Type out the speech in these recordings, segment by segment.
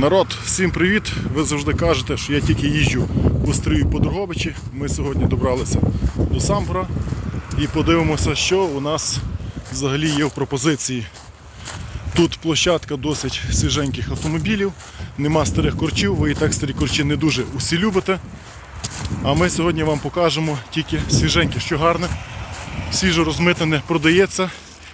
Народ, всім привіт! Ви завжди кажете, що я тільки їжджу у Стрию по Дрогобичі. Ми сьогодні добралися до Самбора і подивимося, що у нас взагалі є в пропозиції. Тут площадка досить свіженьких автомобілів, нема старих корчів, ви і так старі корчі не дуже усі любите. А ми сьогодні вам покажемо тільки свіженьке, що гарне, свіжо розмитане продається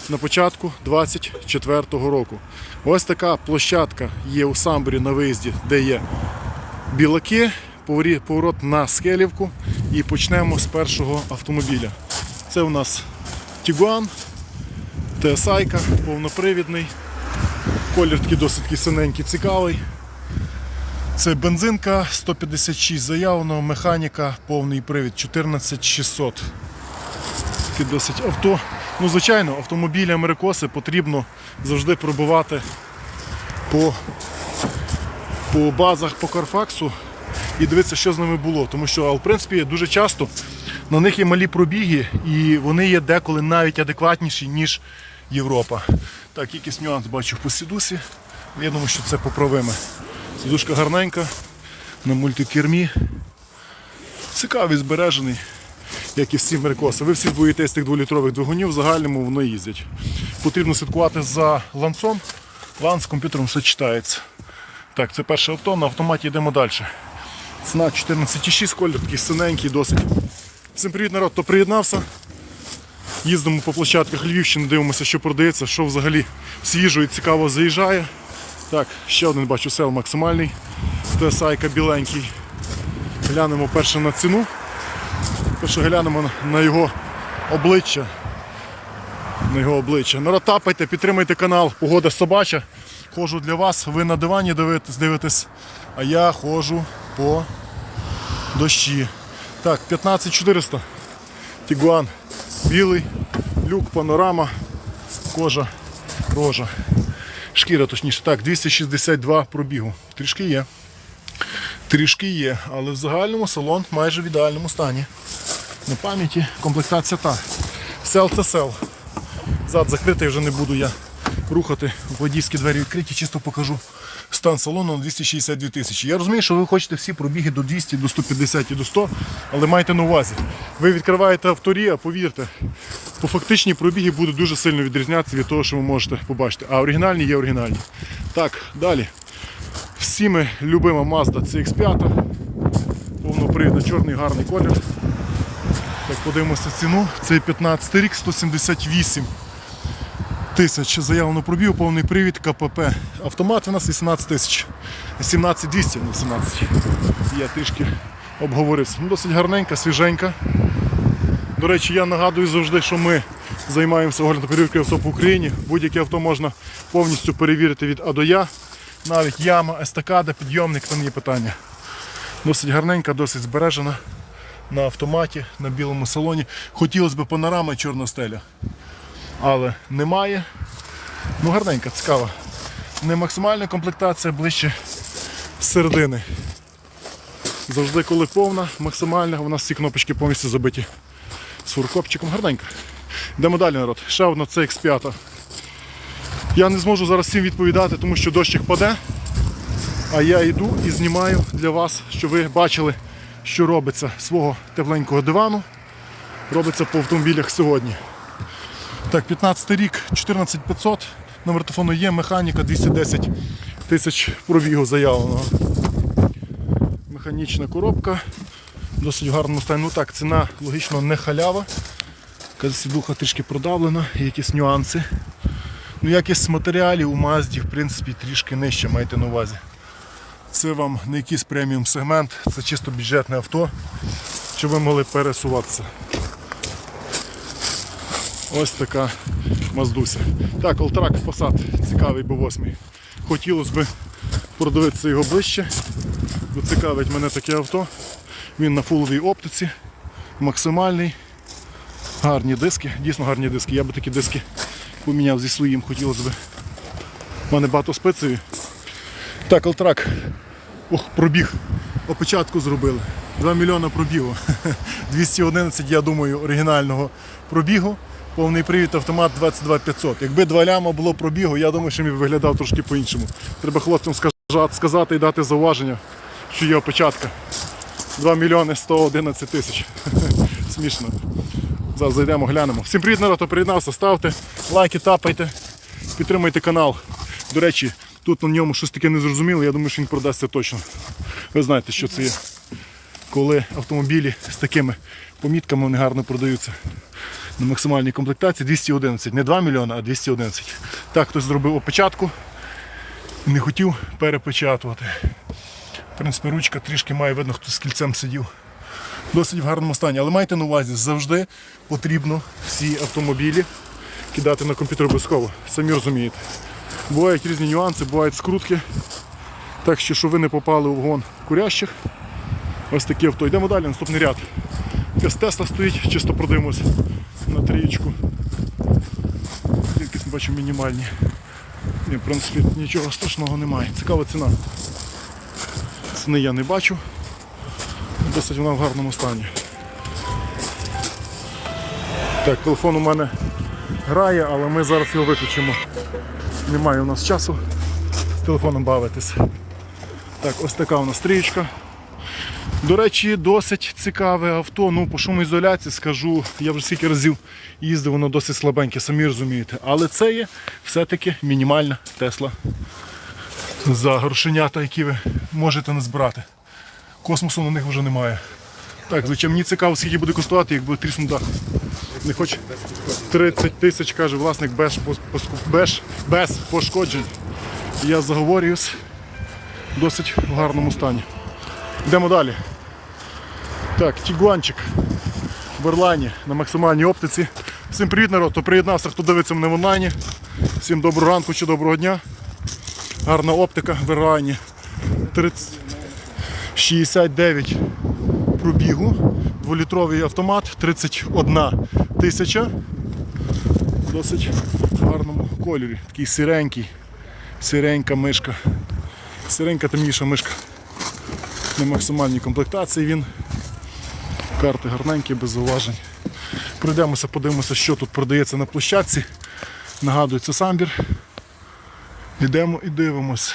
на початку 24-го року. Ось така площадка є у Самборі на виїзді, де є білаки, поворот на Скелівку і почнемо з першого автомобіля. Це у нас Тігуан, TSI, повнопривідний. Колір такий досить синенький, цікавий. Це бензинка 156 заявлено, механіка, повний привід 14600. Таке досить авто. Ну, звичайно, автомобілі Америкоси потрібно завжди пробувати по, по базах по Карфаксу і дивитися, що з ними було. Тому що, в принципі, дуже часто на них є малі пробіги, і вони є деколи навіть адекватніші, ніж Європа. Так, якийсь нюанс бачу по сідусі. Я думаю, що це поправиме. Сідушка гарненька, на мультикермі. Цікавий, збережений, як і всі америкоси. Ви всі боїтесь тих дволітрових двигунів, в загальному воно їздять. Потрібно слідкувати за ланцом. Ланц з комп'ютером все читається. Так, це перше авто, на автоматі йдемо далі. Ціна 14,6, колір такий синенький досить. Всім привіт, народ, хто приєднався. Їздимо по площадках Львівщини, дивимося, що продається, що взагалі свіжо і цікаво заїжджає. Так, ще один бачу сел максимальний. TSI біленький. Глянемо перше на ціну. Перше глянемо на- його обличчя. На його обличчя. Народ, тапайте, підтримайте канал. Погода собача. Ходжу для вас, ви на дивані дивитесь, а я ходжу по дощі. Так, 15400. Тігуан. Білий, люк, панорама, кожа, рожа. Шкіра точніше. Так, 262 пробігу. Трішки є. Трішки є, але в загальному салон майже в ідеальному стані. На пам'яті комплектація та. Сел це сел. Зад закритий вже не буду я рухати. Водійські двері відкриті, чисто покажу стан салону на 262 тисячі. Я розумію, що ви хочете всі пробіги до 200, до 150 і до 100, але майте на увазі. Ви відкриваєте авторі, а повірте, по фактичні пробіги будуть дуже сильно відрізнятися від того, що ви можете побачити. А оригінальні є оригінальні. Так, далі. Всіми любима Mazda CX5. Повнопривідна, чорний гарний колір. Так, подивимося ціну. Це 15 рік, 178 тисяч заявлено пробів, повний привід, КПП. Автомат у нас 18 тисяч. 17 200, не 17. Я трішки обговорився. Ну, Досить гарненька, свіженька. До речі, я нагадую завжди, що ми займаємося оглядом перевіркою авто по Україні. Будь-яке авто можна повністю перевірити від А до Я. Навіть яма, естакада, підйомник, там є питання. Досить гарненька, досить збережена на автоматі, на білому салоні. Хотілося б панорама і чорна стеля. Але немає. Ну гарненька, цікава. Не максимальна комплектація, ближче середини. Завжди, коли повна, максимальна, у нас всі кнопочки повністю забиті з фуркопчиком. Гарненько. Йдемо далі, народ. Ще одна CX5. Я не зможу зараз всім відповідати, тому що дощик паде. А я йду і знімаю для вас, щоб ви бачили, що робиться свого тепленького дивану. Робиться по автомобілях сьогодні. Так, 15 рік, 14500. Номер телефону є, механіка 210 тисяч пробігу заявленого. Механічна коробка. Досить в гарному. Ну так, ціна логічно не халява. Сідуха трішки продавлена, якісь нюанси. Ну, якість матеріалів у Мазді, в принципі, трішки нижче, майте на увазі. Це вам не якийсь преміум сегмент, це чисто бюджетне авто, щоб ви могли пересуватися. Ось така Маздуся. Так, Олтрак Passat, цікавий B8. Хотілося б продивитися його ближче, бо цікавить мене таке авто. Він на фуловій оптиці, максимальний. Гарні диски, дійсно гарні диски. Я би такі диски поміняв зі своїм, хотілося б. У мене багато спецеві. Так, Алтрак. Ох, пробіг. Опечатку зробили. 2 мільйона пробігу. 211, я думаю, оригінального пробігу. Повний привід автомат 22 500. Якби 2 ляма було пробігу, я думаю, що він виглядав трошки по-іншому. Треба хлопцям сказати і дати зауваження, що є опечатка. 2 мільйони 111 тисяч. Смішно. Зараз зайдемо, глянемо. Всім привіт, народ, хто приєднався, ставте лайки, тапайте, підтримуйте канал. До речі, тут на ньому щось таке незрозуміле, я думаю, що він продасться точно. Ви знаєте, що це є. Коли автомобілі з такими помітками вони гарно продаються на максимальній комплектації 211. Не 2 мільйони, а 211. Так, хтось зробив опечатку не хотів перепечатувати. В принципі, ручка трішки має видно, хто з кільцем сидів. Досить в гарному стані. Але майте на увазі, завжди потрібно всі автомобілі кидати на комп'ютер обов'язково. Самі розумієте. Бувають різні нюанси, бувають скрутки. Так що, щоб ви не попали в вгон курящих. Ось такі авто. Йдемо далі, наступний ряд. Якась Тесла стоїть, чисто продивимось на трієчку. Якісь бачу мінімальні. Ні, в принципі, нічого страшного немає. Цікава ціна. Ціни я не бачу. Досить вона в гарному стані. Так, телефон у мене грає, але ми зараз його виключимо. Немає у нас часу з телефоном бавитись. Так, ось така у нас стрічка. До речі, досить цікаве авто. Ну, по шумоізоляції скажу, я вже скільки разів їздив, воно досить слабеньке, самі розумієте. Але це є все-таки мінімальна Тесла за грошенята, які ви можете назбирати. Космосу на них вже немає. Так, звичайно, мені цікаво, скільки буде коштувати, як буде тріснути дах. Не хоче 30 тисяч, каже власник без, без, без пошкоджень. Я заговорююсь досить в гарному стані. Йдемо далі. Так, тігуанчик в Орлані на максимальній оптиці. Всім привіт, народ, хто приєднався, хто дивиться мене в онлайні. Всім доброго ранку чи доброго дня. Гарна оптика в Орлані. 30... 69 пробігу. Дволітровий автомат, 31 тисяча. Досить гарному кольорі. Такий сиренький, сиренька мишка. Сиренька темніша мишка. На максимальній комплектації він. Карти гарненькі, без зауважень. Пройдемося, подивимося, що тут продається на площадці. Нагадую, це самбір. Йдемо і дивимось.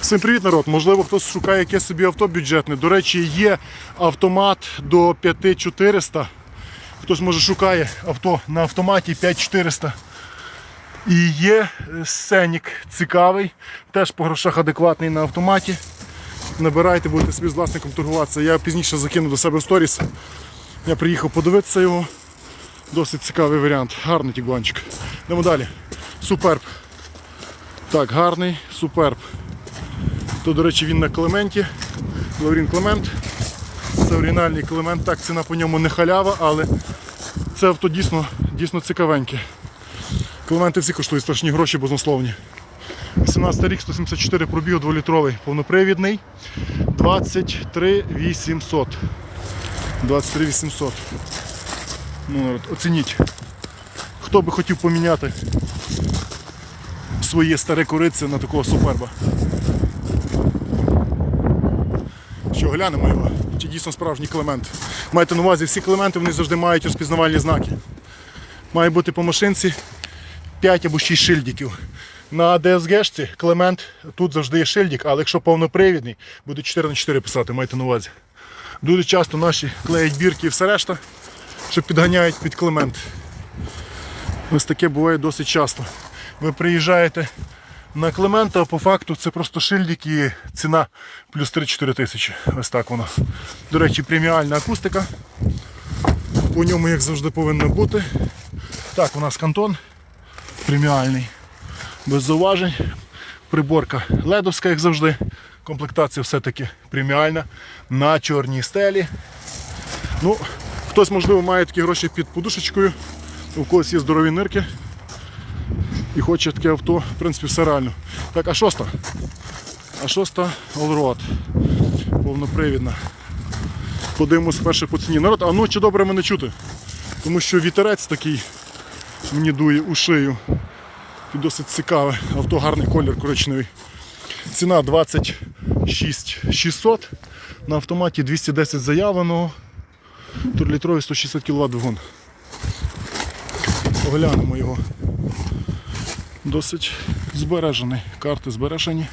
Всім привіт, народ! Можливо, хтось шукає якесь собі авто бюджетне. До речі, є автомат до 5400. Хтось може шукає авто на автоматі 5400. І є е, сценік цікавий, теж по грошах адекватний на автоматі. Набирайте, будете собі з власником торгуватися. Я пізніше закину до себе в сторіс. Я приїхав подивитися його. Досить цікавий варіант. Гарний тігуанчик. Йдемо далі. Суперб. Так, гарний, суперб. То, до речі, він на Клементі. Лаурін Клемент. Це оригінальний Клемент. Так, ціна по ньому не халява, але це авто дійсно, дійсно цікавеньке. Клементи всі коштують страшні гроші, бознословні. 18 рік, 174 пробігу, 2-літровий, повнопривідний. 23 800. 23 800. Ну, народ, оцініть. Хто би хотів поміняти своє старе корице на такого суперба? Що глянемо його, чи дійсно справжній клемент. Майте на увазі, всі клементи вони завжди мають розпізнавальні знаки. Має бути по машинці 5 або 6 шильдиків. На DSG-шці Клемент тут завжди є шильдик, але якщо повнопривідний, буде 4 на 4 писати, майте на увазі. Дуже часто наші клеять бірки і все решта, що підганяють під Клемент. Ось таке буває досить часто. Ви приїжджаєте на Клемента, по факту це просто шильдик і ціна плюс 3-4 тисячі. Ось так воно. До речі, преміальна акустика. По ньому, як завжди, повинно бути. Так, у нас кантон преміальний, без зауважень. Приборка ледовська, як завжди. Комплектація все-таки преміальна на чорній стелі. Ну, Хтось, можливо, має такі гроші під подушечкою, у когось є здорові нирки і хоче таке авто, в принципі, все реально. Так, а шоста? А шоста Allroad. Повнопривідна. Подивимось перше по ціні. Народ, а ну чи добре мене чути? Тому що вітерець такий мені дує у шию. І досить цікаве. Авто гарний колір коричневий. Ціна 26 600. На автоматі 210 заявленого. Турлітровий 160 кВт двигун. Оглянемо його. Досить збережений. Карти збережені.